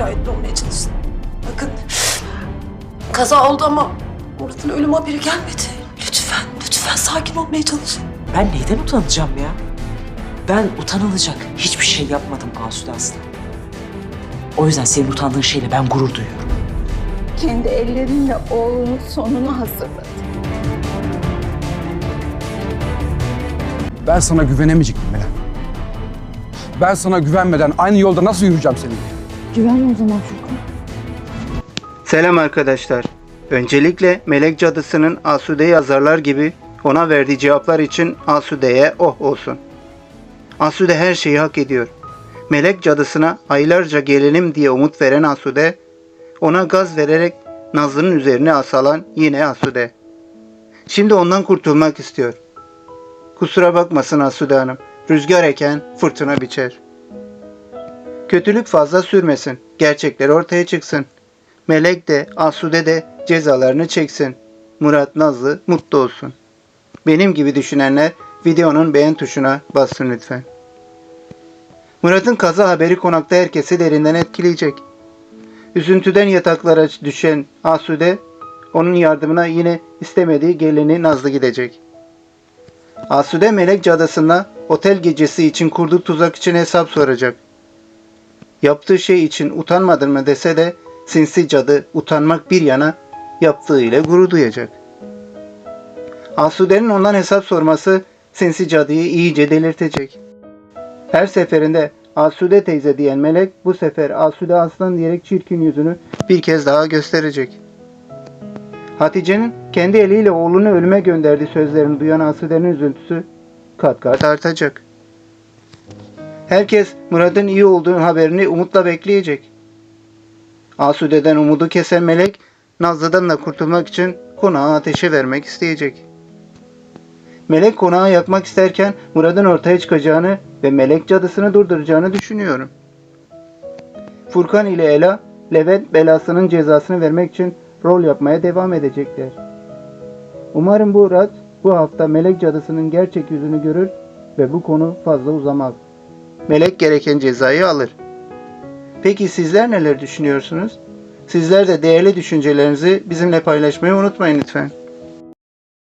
dirayetli olmaya çalışın. Bakın kaza oldu ama Murat'ın ölüm haberi gelmedi. Lütfen, lütfen sakin olmaya çalışın. Ben neyden utanacağım ya? Ben utanılacak hiçbir şey yapmadım Asude Aslı. O yüzden senin utandığın şeyle ben gurur duyuyorum. Kendi ellerinle oğlunun sonunu hazırladı. Ben sana güvenemeyecektim Melek. Ben sana güvenmeden aynı yolda nasıl yürüyeceğim seninle? Güven o zaman Furkan. Selam arkadaşlar. Öncelikle Melek Cadısı'nın Asude yazarlar gibi ona verdiği cevaplar için Asude'ye oh olsun. Asude her şeyi hak ediyor. Melek Cadısı'na aylarca gelelim diye umut veren Asude, ona gaz vererek Nazlı'nın üzerine asalan yine Asude. Şimdi ondan kurtulmak istiyor. Kusura bakmasın Asude Hanım. Rüzgar eken fırtına biçer. Kötülük fazla sürmesin. Gerçekler ortaya çıksın. Melek de Asude de cezalarını çeksin. Murat Nazlı mutlu olsun. Benim gibi düşünenler videonun beğen tuşuna bassın lütfen. Murat'ın kaza haberi konakta herkesi derinden etkileyecek. Üzüntüden yataklara düşen Asude onun yardımına yine istemediği gelini Nazlı gidecek. Asude Melek cadısına otel gecesi için kurduğu tuzak için hesap soracak. Yaptığı şey için utanmadın mı dese de sinsi cadı utanmak bir yana yaptığı ile gurur duyacak. Asude'nin ondan hesap sorması sinsi cadıyı iyice delirtecek. Her seferinde Asude teyze diyen melek bu sefer Asude aslan diyerek çirkin yüzünü bir kez daha gösterecek. Hatice'nin kendi eliyle oğlunu ölüme gönderdiği sözlerini duyan Asude'nin üzüntüsü kat kat artacak. Herkes Murat'ın iyi olduğu haberini umutla bekleyecek. Asude'den umudu kesen melek Nazlı'dan da kurtulmak için konağı ateşe vermek isteyecek. Melek konağı yakmak isterken Murat'ın ortaya çıkacağını ve melek cadısını durduracağını düşünüyorum. Furkan ile Ela, Levent belasının cezasını vermek için rol yapmaya devam edecekler. Umarım Murat bu hafta melek cadısının gerçek yüzünü görür ve bu konu fazla uzamaz. Melek gereken cezayı alır. Peki sizler neler düşünüyorsunuz? Sizler de değerli düşüncelerinizi bizimle paylaşmayı unutmayın lütfen.